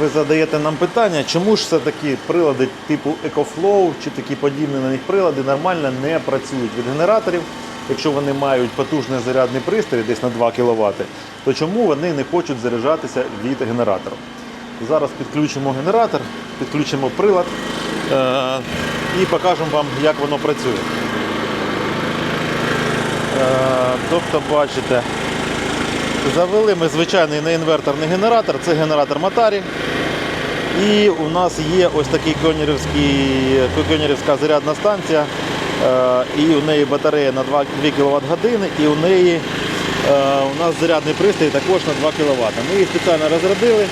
ви задаєте нам питання, чому ж все-таки прилади типу EcoFlow чи такі подібні на них прилади нормально не працюють від генераторів. Якщо вони мають потужний зарядний пристрій десь на 2 кВт, то чому вони не хочуть заряджатися від генератора? Зараз підключимо генератор, підключимо прилад е- і покажемо вам, як воно працює. Е, тобто, бачите, завели ми звичайний неінверторний генератор, це генератор Матарі. І у нас є ось кьонерівський, кьонерівська зарядна станція. Е, І у неї батарея на 2 кВт години, і у неї е, у нас зарядний пристрій також на 2 кВт. Ми її спеціально розрядили.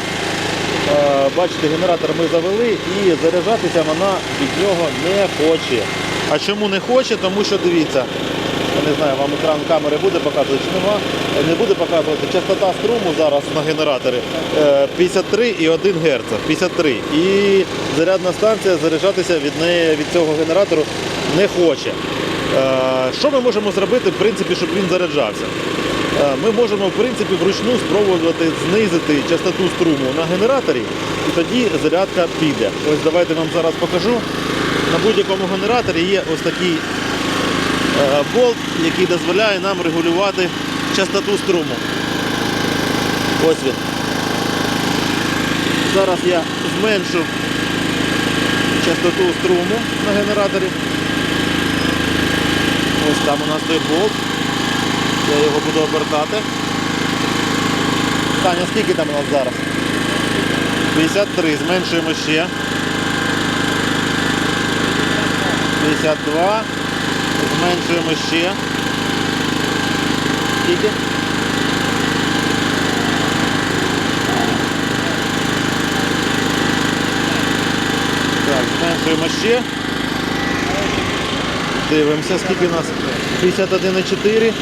Е, Бачите, генератор ми завели і заряджатися вона від нього не хоче. А чому не хоче? Тому що дивіться, я не знаю, вам екран камери буде показувати чи нема. Не буде показувати. Частота струму зараз на генераторі е, 53,1 Гц. 53. І зарядна станція заряджатися від неї від цього генератору не хоче. Е, Що ми можемо зробити, в принципі, щоб він заряджався? Е, Ми можемо в принципі вручну спробувати знизити частоту струму на генераторі, і тоді зарядка піде. Ось давайте вам зараз покажу. На будь-якому генераторі є ось такий болт, який дозволяє нам регулювати частоту струму. Ось він. Зараз я зменшу частоту струму на генераторі. Ось там у нас той болт. Я його буду обертати. Таня, скільки там у нас зараз? 53, зменшуємо ще. 52. Зменшуємо ще. Скільки? Так, зменшуємо ще. Дивимося, скільки у нас 51,4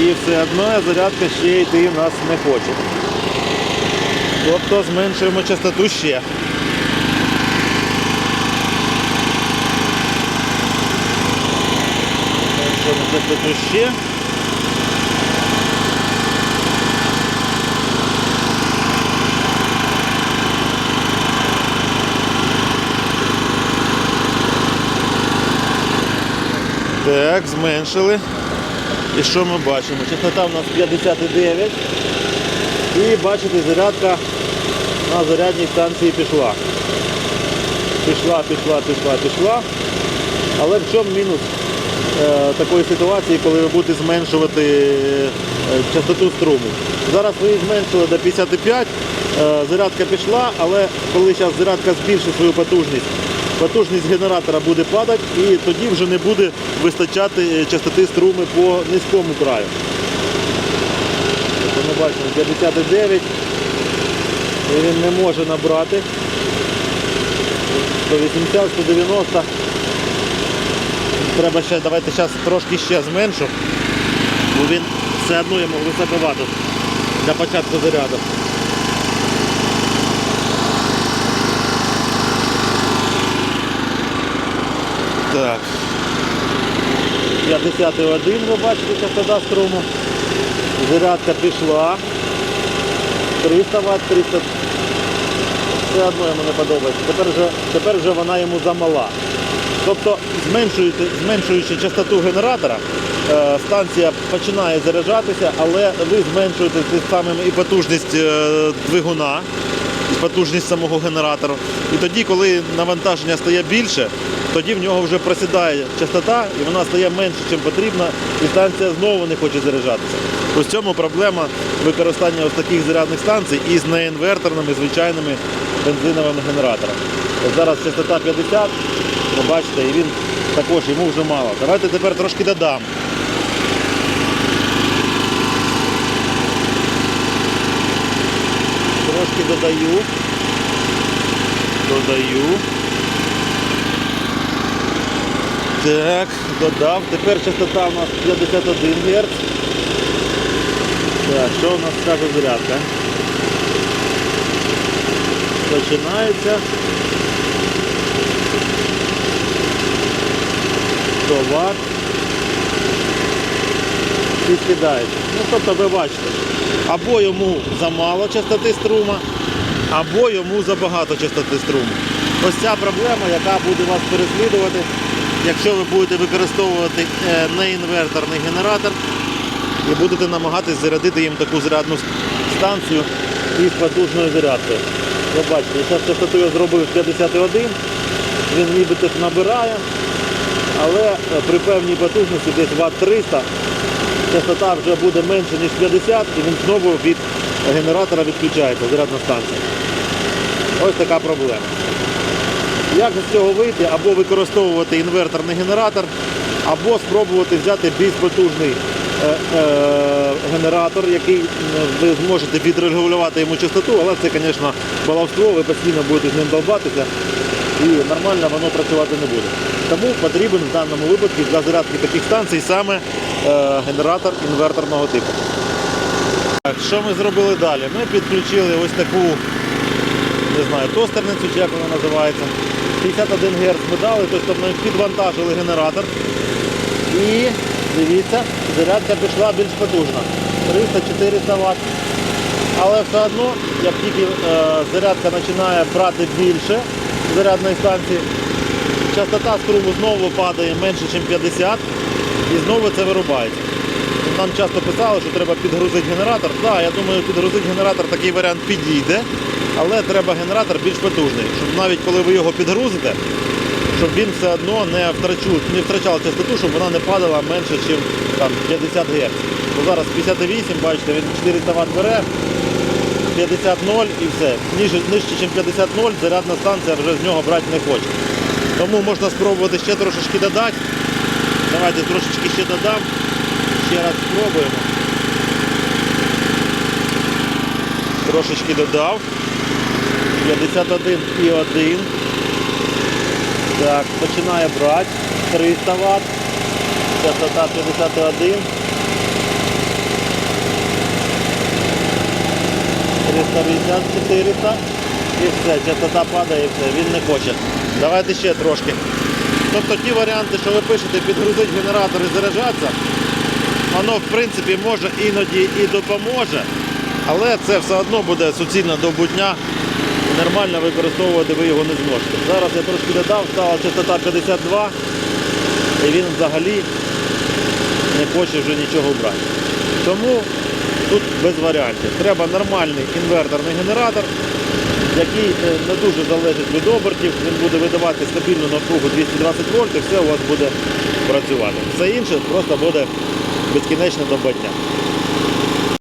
і все одно зарядка ще йти в нас не хоче. Тобто зменшуємо частоту ще. Частоту ще. Так, зменшили. І що ми бачимо? Частота у нас 59. І бачите, зарядка на зарядній станції пішла. Пішла, пішла, пішла, пішла. Але в чому мінус такої ситуації, коли ви будете зменшувати е, частоту струму? Зараз ви її зменшили до 55, е, зарядка пішла, але коли зараз зарядка збільшить свою потужність, потужність генератора буде падати і тоді вже не буде вистачати е, частоти струму по низькому краю. Тобто ми бачимо 59, і він не може набрати. 180, 190. Треба ще, давайте зараз трошки ще зменшу, бо він все одно йому високовато для початку заряду. Так. 51 ви бачите, частота струму. Зарядка пішла. 300 Вт, 300. Все одно йому не подобається. Тепер вже, тепер вже вона йому замала. Тобто, зменшуючи, частоту генератора, е, станція починає заряджатися, але ви зменшуєте тим самим і потужність е, двигуна, і потужність самого генератора. І тоді, коли навантаження стає більше, тоді в нього вже просідає частота і вона стає менше, ніж потрібно, і станція знову не хоче заряджатися. В цьому проблема використання ось таких зарядних станцій із неінверторними звичайними бензиновими генераторами. Зараз частота 50, ви бачите, і він також йому вже мало. Давайте тепер трошки додам. Трошки додаю. Додаю. Так, додав. Тепер частота у нас 51 Гц. Так, що у нас скаже зарядка? Починається. 100 Вт. І скидається. Ну, тобто ви бачите, або йому замало частоти струма, або йому забагато частоти струму. Ось ця проблема, яка буде вас переслідувати, якщо ви будете використовувати е, неінверторний генератор і будете намагатись зарядити їм таку зарядну станцію із потужною зарядкою. Ви бачите, зараз частоту я зробив 51, він нібито набирає, але е, при певній потужності десь Вт 300 частота вже буде менше ніж 50 і він знову від генератора відключається, зарядна станція. Ось така проблема. Як з цього вийти? Або використовувати інверторний генератор, або спробувати взяти більш потужний е, е, генератор, який ви зможете відрегулювати йому частоту, але це, звісно, баловство, ви постійно будете з ним долбатися і нормально воно працювати не буде. Тому потрібен в даному випадку для зарядки таких станцій саме е, генератор інверторного типу. Так, що ми зробили далі? Ми підключили ось таку не знаю, тостерницю, чи як вона називається. 51 Гц ми дали, тобто ми підвантажили генератор. І дивіться, зарядка пішла більш потужна. 300-400 Вт. Але все одно, як тільки е, зарядка починає брати більше зарядної станції, частота струму знову падає менше, ніж 50 і знову це вирубається. Нам часто писали, що треба підгрузити генератор. Так, я думаю, підгрузити генератор такий варіант підійде, але треба генератор більш потужний, щоб навіть коли ви його підгрузите, щоб він все одно не, втрачу, не втрачав частоту, щоб вона не падала менше, ніж там, 50 Гц. Бо зараз 58, бачите, він 400 Вт бере, 50-0 і все. Ніже, нижче, ніж 50-0, зарядна станція вже з нього брати не хоче. Тому можна спробувати ще трошечки додати. Давайте трошечки ще додам. Ще раз спробуємо. Трошечки додав. 51,1. Так, починає брати. 300 Вт. Частота 51. 350, 400. І все, частота падає і все, він не хоче. Давайте ще трошки. Тобто ті варіанти, що ви пишете, підгрузити генератор і заряджатися, воно в принципі може іноді і допоможе, але це все одно буде суцільна добутня нормально використовувати ви його не зможете. Зараз я трошки додав, стала частота 52 і він взагалі не хоче вже нічого брати. Тому тут без варіантів. Треба нормальний інверторний генератор, який е, не дуже залежить від обертів, він буде видавати стабільну напругу 220 вольт і все у вас буде працювати. Все інше просто буде безкінечне добаття.